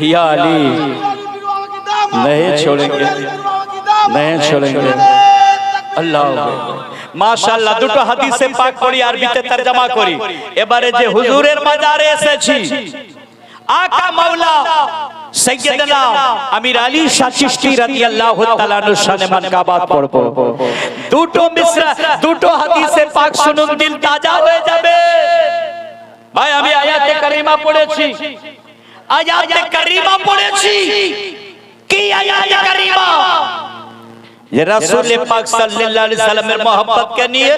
हिया अली नहीं छोड़ेंगे नहीं छोड़ेंगे अल्लाह মাশাআল্লাহ, দুটো হাদিসে পাক পড়ি আরবিতে তরজমা করি। এবারে যে হুজুরের মাজারে এসেছি আকা মাওলা সৈয়দনা আমির আলী শাহ চিশতি রাদিয়াল্লাহু তাআলা আনহু শানে মানকাবাত পড়ব দুটো মিসরা দুটো হাদিসে পাক শুনুন, দিল তাজা হয়ে যাবে। ভাই, আমি আয়াতে কারিমা পড়েছি। আয়াতে কারিমা পড়েছি। কি আয়াতে কারিমা? যে রাসূল পাক সাল্লাল্লাহু আলাইহি সাল্লামের মহব্বত কে নিয়ে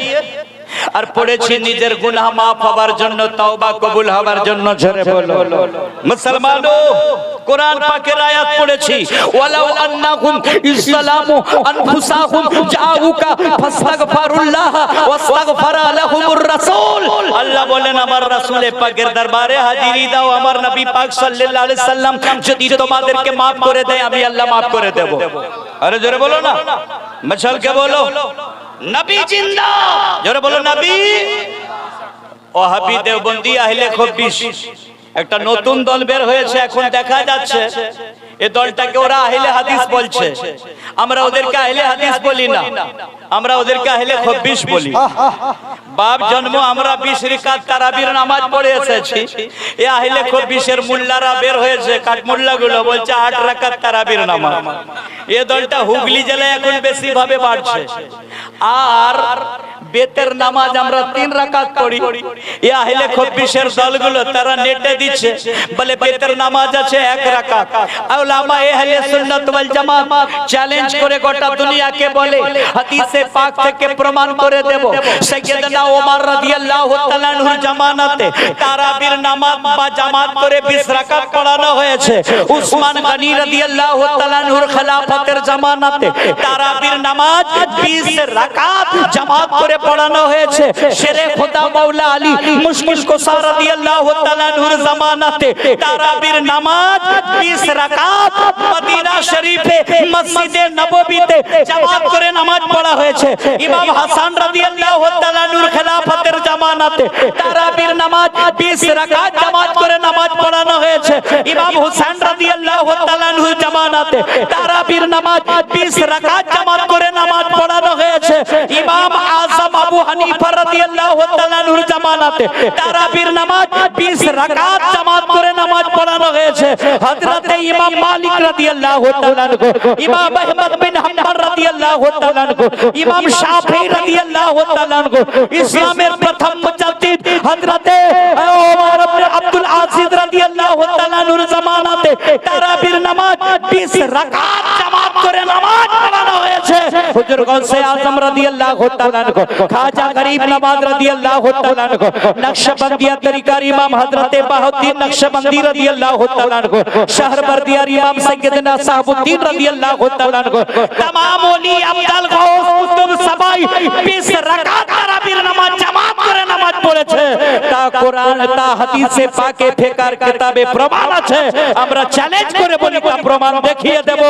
আর পড়েছি নিজের গুনাহ মাফ হওয়ার জন্য তওবা কবুল হওয়ার জন্য ঝরে বলো। মুসলমানো কোরআন পাকের আয়াত পড়েছি। ওয়ালাউ আন্নাহুম ইসলামু আনফুসাহুম জাউকা ফাস্তাগফিরুল্লাহ ওয়াস্তাগফারা লাহুমুর রাসূল। আল্লাহ বলেন আমার রাসূলে পাকের দরবারে হাজিরি দাও আমার নবী পাক সাল্লাল্লাহু আলাইহি সাল্লাম যদি তোমাদেরকে maaf করে দেয় আমি আল্লাহ maaf করে দেব। আরে জোরে বলো না। মশালকে বলো। নবী জিন্দা। জোরে বলো নবী। ও হাবি দেওবন্দি আহলে খব্বিশ। একটা নতুন দল বের হয়েছে এখন দেখা যাচ্ছে। এ দলটাকে ওরা আহলে হাদিস বলছে। আমরা ওদেরকে আহলে হাদিস বলি না। আমরা ওদেরকে আহলে খব্বিশ বলি। বাপ জন্ম আমরা বিশ রিকাত তারাবির নামাজ পড়ে এসেছি। এ আহলে খব্বিশের মুল্লারা বের হয়েছে কাঠমুল্লা গুলো বলছে আট রাকাত তারাবির নামাজ। এ দলটা হুগলি জেলায় এখন বেশি ভাবে বাড়ছে। আর বেতের নামাজ আমরা তিন রাকাত পড়ি। এ আহলে খব্বিশের দলগুলো তারা নেটে দিচ্ছে, বলে বেতের নামাজ আছে এক রাকাত। আউলামা আহলে সুন্নাত ওয়াল জামাত চ্যালেঞ্জ করে গোটা দুনিয়াকে বলে, হাদিসে পাক থেকে প্রমাণ করে দেব, সাইয়েদনা ওমর রাদিয়াল্লাহু তাআলা আনহুর জামানাতে তারাবির নামাজ বা জামাত করে 20 রাকাত পড়ানো হয়েছে। উসমান গনি রাদিয়াল্লাহু তাআলা আনহুর খেলাফতের জামানাতে তারাবির নামাজ 20 রাকাত জামাত করে পড়ানো হয়েছে। শেরে খোদা মাওলা আলী মুশকিল কোসা রাদিয়াল্লাহু তাআলা আনহুর জামানাতে তারাবির নামাজ 20 রাকাত মদিনা শরীফে মসজিদে নববীতে জামাত করে নামাজ পড়া হয়েছে। ইমাম হাসান রাদিয়াল্লাহু তাআলা আনহুর খেলাফতের জামানাতে তারাবির নামাজ 20 রাকাত জামাত করে নামাজ পড়ানো হয়েছে। ইমাম হুসাইন রাদিয়াল্লাহু তাআলা আনহুর জামানাতে তারাবির নামাজ 20 রাকাত জামাত করে নামাজ পড়ানো হয়েছে। ইমাম আযম আবু হানিফা রাদিয়াল্লাহু তাআলার জামানাতে তারাবির নামাজ 20 রাকাত জামাত করে নামাজ পড়ানো হয়েছে। হযরতে ইমাম মালিক রাদিয়াল্লাহু তাআলা ইমাম আহমদ বিন হাম্বল রাদিয়াল্লাহু তাআলা ইমাম শাফি রাদিয়াল্লাহু তাআলা ইসলামের প্রথম মুজাদ্দিদ হযরতে রাদিয়াল্লাহু তাআলা আনহুর জামানাতে তারাবির নামাজ 20 রাকাত জামাত করে নামাজ পড়ানো হয়েছে হুজুর গৌসে আজম রাদিয়াল্লাহু তাআলা আনহু খাজা গরিব নওয়াজ রাদিয়াল্লাহু তাআলা আনহু নকশবন্দিয়া তরিকার ইমাম হযরতে বাহুদ্দিন নকশবন্দি রাদিয়াল্লাহু তাআলা আনহু শহরবর্দিয়ার ইমাম সৈয়দনা সাহাবুদ্দিন রাদিয়াল্লাহু তাআলা আনহু तमाम ওলি আব্দাল গৌস কুতুব সবাই 20 রাকাত তারাবির নামাজ জামাত করে নামাজ পড়েছে তা হাদিসে পাকে ফেকার কিতাবে প্রমাণ আছে। আমরা চ্যালেঞ্জ করে বলি তা প্রমাণ দেখিয়ে দেব।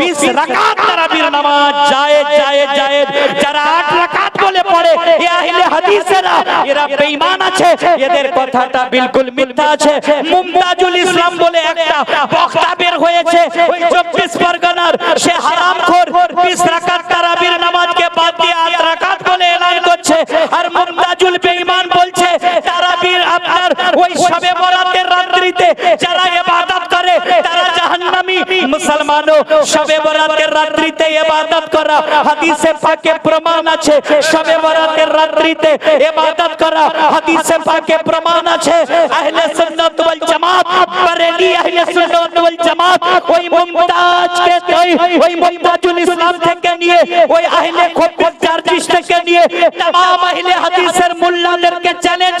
20 রাকাত তারাবির নামাজ জায়েজ জায়েজ জায়েজ যারা 8 রাকাত বলে পড়ে এ আহলে হাদিসেরা এরা বেঈমান আছে। এদের কথাটা বিলকুল মিথ্যা আছে। মুমতাজুল ইসলাম বলে একটা বক্তা বের হয়েছে। ওই 24 পরগনার সে হারামখোর 20 রাকাত তারাবির নামাজকে বাদ দিয়ে 8 রাকাত বলে এলান করছে। আর মুমতাজুল বেঈমান ওই শবে বরাতের রাত্রিতে যারা ইবাদত করে তারা জাহান্নামী মুসলমানও শবে বরাতের রাত্রিতে ইবাদত করা হাদিসে পাকে প্রমাণ আছে শবে বরাতের রাত্রিতে ইবাদত করা হাদিসে পাকে প্রমাণ আছে আহলে সুন্নাত ওয়াল জামাত বরেলি আহলে সুন্নাত ওয়াল জামাত ওই মুমতাজকে ওই ওই মুমতাজুল ইসলাম থেকে নিয়ে ওই আহলে খব্বিস চার্জিস থেকে নিয়ে तमाम আহলে হাদিসের মোল্লাদেরকে চ্যালেঞ্জ করে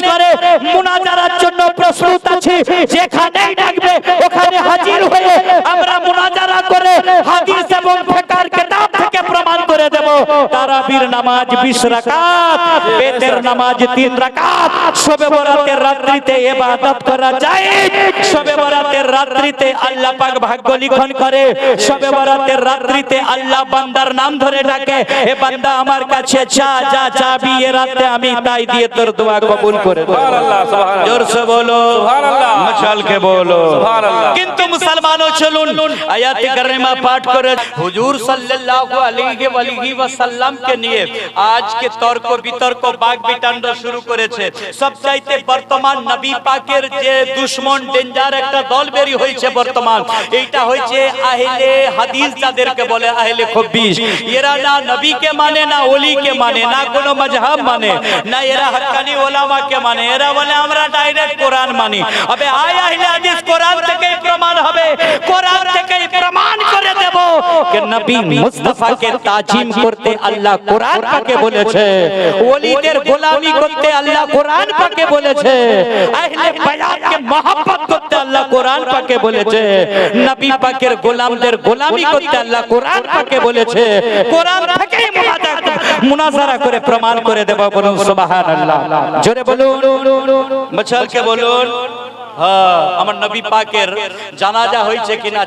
মুনাজারার জন্য প্রস্তুত আছি। যেখানেই ডাকবে ওখানে হাজির হয়ে তারাবির নামাজ বিশ রাকাত বেতের নামাজ তিন রাকাত। শবে বরাতের রাত্রিতে ইবাদত করা যায়। শবে বরাতের রাত্রিতে আল্লাহ পাক ভাগ্য লিখন করে। শবে বরাতের রাত্রিতে আল্লাহ বান্দার নাম ধরে ডাকে এ বান্দা আমার কাছে চা যা চাবি এ রাতে আমি তাই দিয়ে তোর দোয়া কবুল করে দেব। সুবহানাল্লাহ, সুবহানাল্লাহ। জোর বলো। সুবহানাল্লাহ। মশাল বলো। সুবহানাল্লাহ। কিন্তু মুসলমানও চলুন। আয়াতে কারিমা পাঠ করে হুজুর সাল্লাল্লাহু আলাইহি ওয়ালিহি ওয়াসাল্লাম কে নিয়ে আজকে তর্ক বিতর্ক বাগ শুরু করেছে। সবচাইতে বর্তমান নবী পাকের যে দুশমন, ডেঞ্জার একটা দল বেরি হয়েছে বর্তমান। এইটা হয়েছে আহলে হাদিস যাদেরকে বলে আহলে খব্বিশ। এরা না নবীকে মানে না ওলিকে মানে না কোনো মজহাব মানে না এরা হক্কানি ওলামাকে মানে। এরা বলে, আমরা ডাইরেক্ট কোরআন মানি। আবে আয় আহলে হাদিস, কোরআন থেকেই প্রমাণ হবে। কোরআন থেকেই যে নবী মুস্তাফাকে তাজিম করতে আল্লাহ কোরআন পাকে বলেছে, ওলিদের গোলামি করতে আল্লাহ কোরআন পাকে বলেছে, আহলে বায়াতকে মহব্বত করতে আল্লাহ কোরআন পাকে বলেছে, নবী পাকের গোলামদের গোলামি করতে আল্লাহ কোরআন পাকে বলেছে, কোরআন মুনাজারা করে প্রমাণ করে দেব বলুন, সুবহানাল্লাহ। জোরে বলুন। বলুন হ্যাঁ আমার নবী পাকের জানাজা হয়েছে কিনা